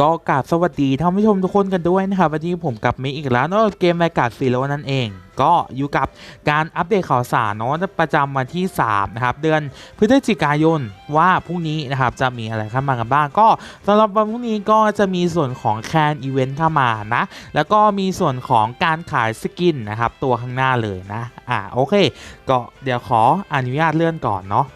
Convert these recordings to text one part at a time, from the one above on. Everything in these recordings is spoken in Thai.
ก็กราบสวัสดีท่านผู้ชมทุกคนกันด้วยนะครับวันนี้ผมกลับมาอีกแล้วเนาะเกมรายการซีโร่นั่นเอง ก็อยู่กับการอัปเดตข่าวสารเนาะประจำวันที่3นะครับเดือนพฤศจิกายนว่าพรุ่งนี้นะครับจะมีอะไรเข้ามากันบ้าง ก็สำหรับวันพรุ่งนี้ก็จะมีส่วนของแคนอีเวนต์เข้ามานะ แล้วก็มีส่วนของการขายสกินนะครับตัวข้างหน้าเลยนะอ่าโอเค ก็เดี๋ยวขออนุญาตเลื่อนก่อนเนาะ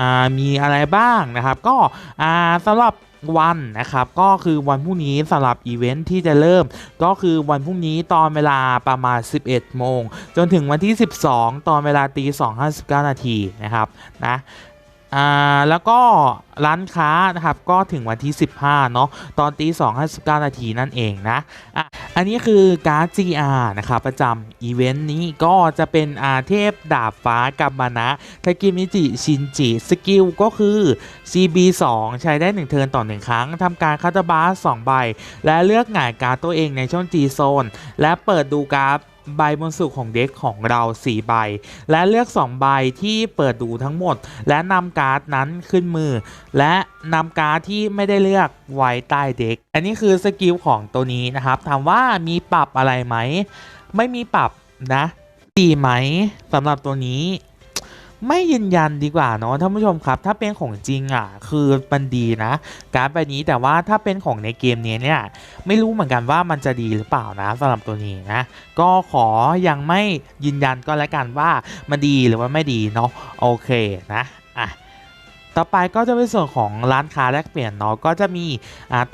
อ่ามีอะไรบ้างนะครับ ก็อ่าสำหรับ วันนะครับ ก็คือวันพรุ่งนี้สำหรับอีเวนท์ที่จะเริ่ม ก็คือวันพรุ่งนี้ตอนเวลาประมาณ 11 โมง จนถึงวันที่ 12 ตอนเวลาตี2 59 นาทีนะครับนะแล้วก็ร้านค้านะครับก็ถึงวันที่ 15 เนาะตอนตี2 59 นาทีนั่นเองนะ อันนี้คือการ์ด GR นะครับประจำอีเวนต์นี้ก็จะเป็นอาเทพดาบฟ้ากัมมานะทากิมิจิชินจิสกิลก็คือ CB2 ใช้ได้ 1 เทิร์นต่อ 1 ครั้งทำการคาตาบาส2ใบ และเลือกหงายการ์ดตัวเองในช่อง G โซนและเปิดดูการ์ด ใบบนสุดของเด็กของเรา 4 ใบ และเลือก 2 ใบที่เปิดดูทั้งหมด และนำการ์ดนั้นขึ้นมือ และนำการ์ดที่ไม่ได้เลือกไว้ใต้เด็ก อันนี้คือสกิลของตัวนี้นะครับ ถามว่ามีปรับอะไรไหม ไม่มีปรับนะ ดีไหมสำหรับตัวนี้ ไม่ยืนยันดีกว่าเนาะท่านผู้ชมครับ ถ้าเป็นของจริงอะคือมันดีนะ การ์ดใบนี้แต่ว่าถ้าเป็นของในเกมนี้เนี่ยไม่รู้เหมือนกันว่ามันจะดีหรือเปล่านะสำหรับตัวนี้นะ ก็ขอยังไม่ยืนยันก็แล้วกันว่ามันดีหรือว่าไม่ดีเนาะโอเคนะอะ ต่อไปก็จะเป็นส่วนของร้านค้าแลกเปลี่ยนเนาะก็จะมี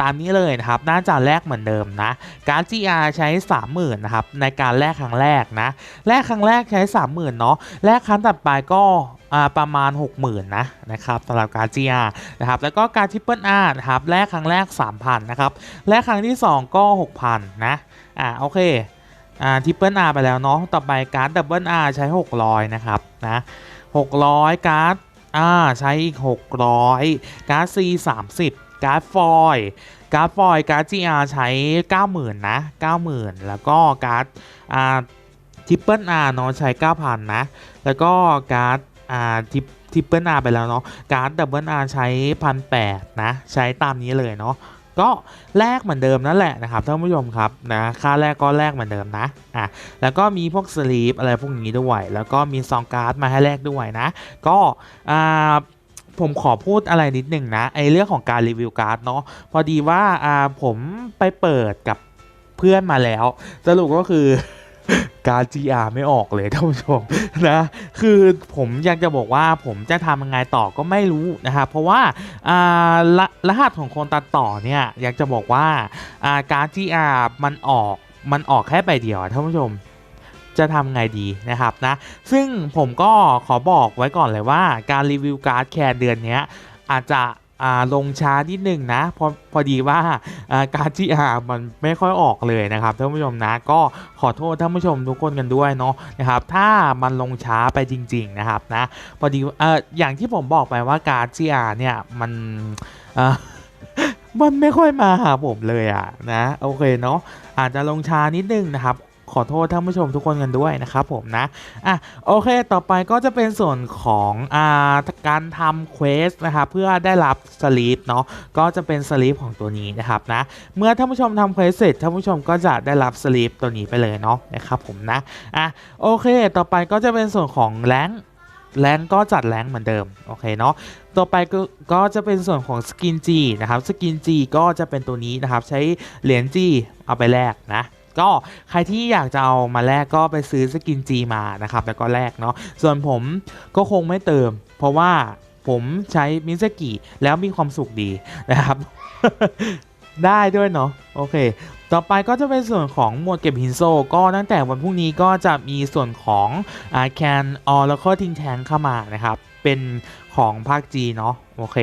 ตามนี้เลยนะครับ หน้าจอแรกเหมือนเดิมนะการ GR ใช้ 30,000นะครับในการแลกครั้งแรกนะแรกครั้งแรกใช้ 30,000เนาะแรกครั้งต่อไปก็ประมาณ 60,000นะนะครับสำหรับการ GR นะครับแล้วก็การทิปเปิลอาร์นะครับแรกครั้งแรก 3,000นะครับแรกครั้งที่ 2 ก็ 6,000นะอ่าโอเคอ่าทิปเปิลอาร์ไปแล้วเนาะต่อไปการดับเบิลอาร์ใช้ 600นะครับนะ600 การ์ด อ่าใช้อีก 600 การ์ด C 30 การ์ดฟอยการ์ดฟอยการ์ด GR ใช้ 90,000 นะ 90,000 แล้วก็การ์ดอ่าทิปเปิลอาร์เนาะใช้ 9,000 นะ แล้วก็การ์ดอ่าทิปทิปเปิลอาร์ไปแล้วเนาะการ์ดดับเบิลอาร์ใช้ 1,800 นะ ใช้ตามนี้เลยเนาะ ก็แลกเหมือนเดิมนั่นแหละนะครับท่านผู้ชมครับนะค่าแรกก็แลกเหมือนเดิมนะอะแล้วก็มีพวกสลีปอะไรพวกนี้ด้วย แล้วก็มีซองการ์ดมาให้แลกด้วยนะ ก็อ่าผมขอพูดอะไรนิดหนึ่งนะไอเรื่องของการรีวิวการ์ดเนาะพอดีว่าอ่าผมไปเปิดกับเพื่อนมาแล้ว สรุปก็คือ การ GR ไม่ออกเลยท่านผู้ชมนะคือผมอยากจะบอกว่าผมจะทำยังไงต่อก็ไม่รู้นะครับเพราะว่าอ่ารรหัสของคนตัดต่อเนี่ยอยากจะบอกว่าอ่าการ GR มันออกมันออกแค่ใบเดียวท่านผู้ชมจะทำไงดีนะครับนะซึ่งผมก็ขอบอกไว้ก่อนเลยว่าการรีวิวการ์ดแคร์เดือนนี้อาจจะ ลงช้านิดหนึ่งนะเพราะพอดีว่าการที่อ่ามันไม่ค่อยออกเลยนะครับท่านผู้ชมนะก็ขอโทษท่านผู้ชมทุกคนกันด้วยเนาะนะครับถ้ามันลงช้าไปจริง ๆนะครับนะพอดีเอออย่างที่ผมบอกไปว่าการที่อ่าเนี่ยมันอ่ามันไม่ค่อยมาหาผมเลยอะนะโอเคเนาะอาจจะลงช้านิดนึงนะครับ ขอโทษท่านผู้ชมทุกคนกันด้วยนะครับผมนะอะโอเคต่อไปก็จะเป็นส่วนของอ่าการทำเควสนะครับเพื่อได้รับสลีปเนาะก็จะเป็นสลีปของตัวนี้นะครับนะเมื่อท่านผู้ชมทำเควสเสร็จท่านผู้ชมก็จะได้รับสลีปตัวนี้ไปเลยเนาะนะครับผมนะอะโอเค ต่อไปก็จะเป็นส่วนของแรงแรงก็จัดแรงเหมือนเดิมโอเคเนาะต่อไปก็ก็จะเป็นส่วนของสกินจีนะครับสกินจีก็จะเป็นตัวนี้นะครับใช้เหรียญจีเอาไปแลกนะ ก็ใครที่อยากจะเอามาแลกก็ไปซื้อสกินจีมานะครับแล้วก็แลกเนาะส่วนผมก็คงไม่เติม เพราะว่าผมใช้มิสกิแล้วมีความสุขดีนะครับ ได้ด้วยเนาะโอเค ต่อไปก็จะเป็นส่วนของหมวดเก็บหินโซก็ตั้งแต่วันพรุ่งนี้ก็จะมีส่วนของอาแคนออแล้วก็ทิงแทงเข้ามานะครับ เป็นของภาคจีเนาะโอเค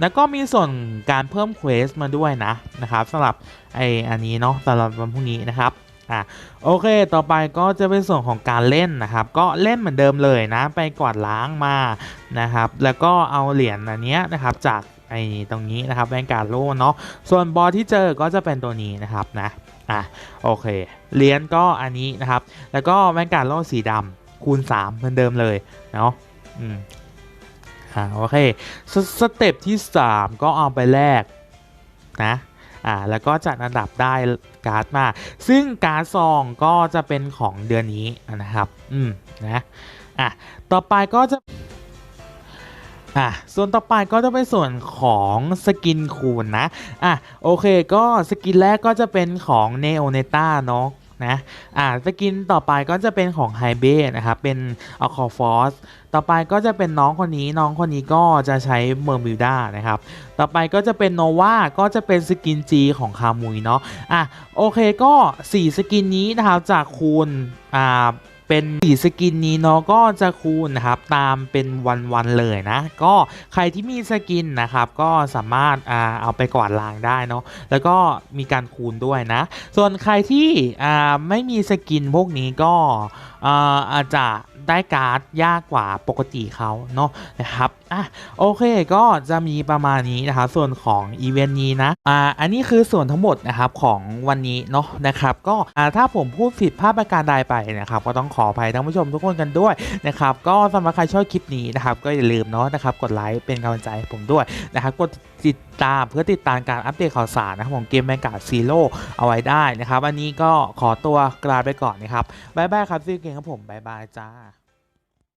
แล้วก็มีส่วนการเพิ่มเควสมาด้วยนะนะครับสำหรับไออันนี้เนาะสำหรับวันพรุ่งนี้นะครับอะโอเคต่อไปก็จะเป็นส่วนของการเล่นนะครับ ก็เล่นเหมือนเดิมเลยนะ ไปกวาดล้างมานะครับ แล้วก็เอาเหรียญอันนี้นะครับจาก ไอ้ตรงนี้นะครับแวนการ์ดโลเนาะส่วนบอที่เจอก็จะเป็นตัวนี้นะครับนะอะโอเคเหรียญก็อันนี้นะครับ แล้วก็แวนการ์ดโลสีดำคูณ 3 เหมือนเดิมเลยเนาะอืมอ่าโอเคสสเต็ปที่ 3 ก็เอาไปแลกนะอ่าแล้วก็จัดอันดับได้การ์ดมา ซึ่งการ์ดซองก็จะเป็นของเดือนนี้นะครับ อืมนะอะต่อไปก็จะ อะส่วนต่อไปก็จะเป็นส่วนของสกินคูณนะอะโอเคก็สกินแรกก็จะเป็นของ n e o n e t a เนาะนะอะสกินต่อไปก็จะเป็นของ h y b e นะครับ เป็น a q u a f o r c e ต่อไปก็จะเป็นน้องคนนี้น้องคนนี้ก็จะใช้ m e r m u d a นะครับ ต่อไปก็จะเป็น Nova ก็จะเป็นสกิน G ของคามุยเนาะอะโอเคก็ 4 สกินนี้นะครับจากคูณอ่า เป็นสีสกินนี้เนาะก็จะคูณนะครับตามเป็นวันๆเลยนะ ก็ใครที่มีสกินนะครับก็สามารถอ่าเอาไปกวาดล้างได้เนาะแล้วก็มีการคูณด้วยนะ ส่วนใครที่อ่าไม่มีสกินพวกนี้ก็อ่าอาจจะ ได้การ์ดยากกว่าปกติเขาเนาะนะครับอะโอเคก็จะมีประมาณนี้นะครับส่วนของอีเวนต์นี้นะอ่าอันนี้คือส่วนทั้งหมดนะครับของวันนี้เนาะนะครับก็อ่าถ้าผมพูดผิดพลาดประการใดไปนะครับก็ต้องขออภัยท่านผู้ชมทุกคนกันด้วยนะครับก็สำหรับใครชอบคลิปนี้นะครับก็อย่าลืมเนาะนะครับกดไลค์เป็นกำลังใจให้ผมด้วยนะครับกดติดตามเพื่อติดตามการอัปเดตข่าวสารนะครับของเกมแมกกาซีโร่เอาไว้ได้นะครับอันนี้ก็ขอตัวกลาไปก่อนนะครับบ๊ายบายครับซีเกมครับผมบ๊ายบายจ้า